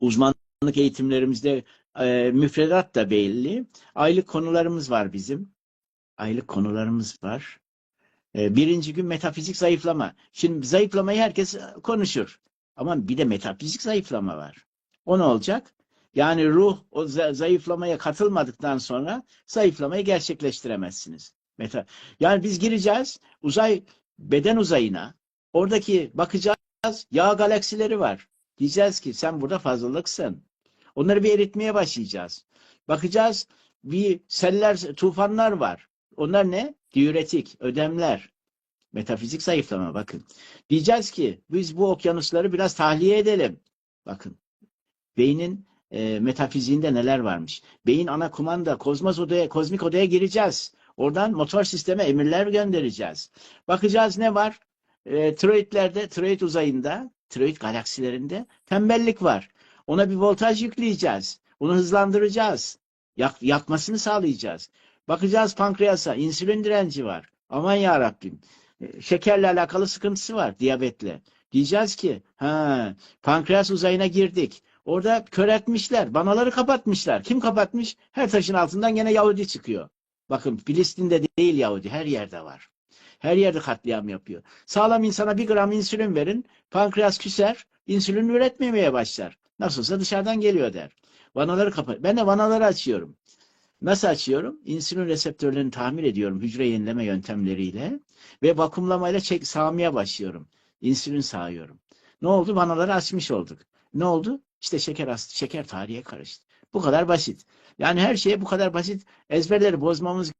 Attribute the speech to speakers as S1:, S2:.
S1: Uzmanlık eğitimlerimizde e, müfredat da belli. Aylık konularımız var bizim. Aylık konularımız var. E, birinci gün metafizik zayıflama. Şimdi zayıflamayı herkes konuşur. Ama bir de metafizik zayıflama var. O ne olacak? Yani ruh o za- zayıflamaya katılmadıktan sonra zayıflamayı gerçekleştiremezsiniz. Meta yani biz gireceğiz uzay beden uzayına. Oradaki bakacağız yağ galaksileri var. Diyeceğiz ki sen burada fazlalıksın. Onları bir eritmeye başlayacağız. Bakacağız bir seller, tufanlar var. Onlar ne? Diüretik, ödemler. Metafizik zayıflama bakın. Diyeceğiz ki biz bu okyanusları biraz tahliye edelim. Bakın. Beynin e, metafiziğinde neler varmış. Beyin ana kumanda, kozmos odaya, kozmik odaya gireceğiz. Oradan motor sisteme emirler göndereceğiz. Bakacağız ne var? E, tiroidlerde, tiroid uzayında, tiroid galaksilerinde tembellik var. Ona bir voltaj yükleyeceğiz. Onu hızlandıracağız. Yak, yakmasını sağlayacağız. Bakacağız pankreasa, insülin direnci var. Aman ya Rabbim. E, Şekerle alakalı sıkıntısı var, diyabetle. Diyeceğiz ki, ha, pankreas uzayına girdik. Orada köreltmişler, banaları kapatmışlar. Kim kapatmış? Her taşın altından gene Yahudi çıkıyor. Bakın Filistin'de değil Yahudi, her yerde var. Her yerde katliam yapıyor. Sağlam insana bir gram insülin verin, pankreas küser, insülin üretmemeye başlar. Nasılsa dışarıdan geliyor der. Vanaları kapat. Ben de vanaları açıyorum. Nasıl açıyorum? İnsülin reseptörlerini tamir ediyorum hücre yenileme yöntemleriyle ve vakumlamayla çek sağmaya başlıyorum. İnsülin sağıyorum. Ne oldu? Vanaları açmış olduk. Ne oldu? İşte şeker şeker tarihe karıştı. Bu kadar basit. Yani her şeye bu kadar basit ezberleri bozmamız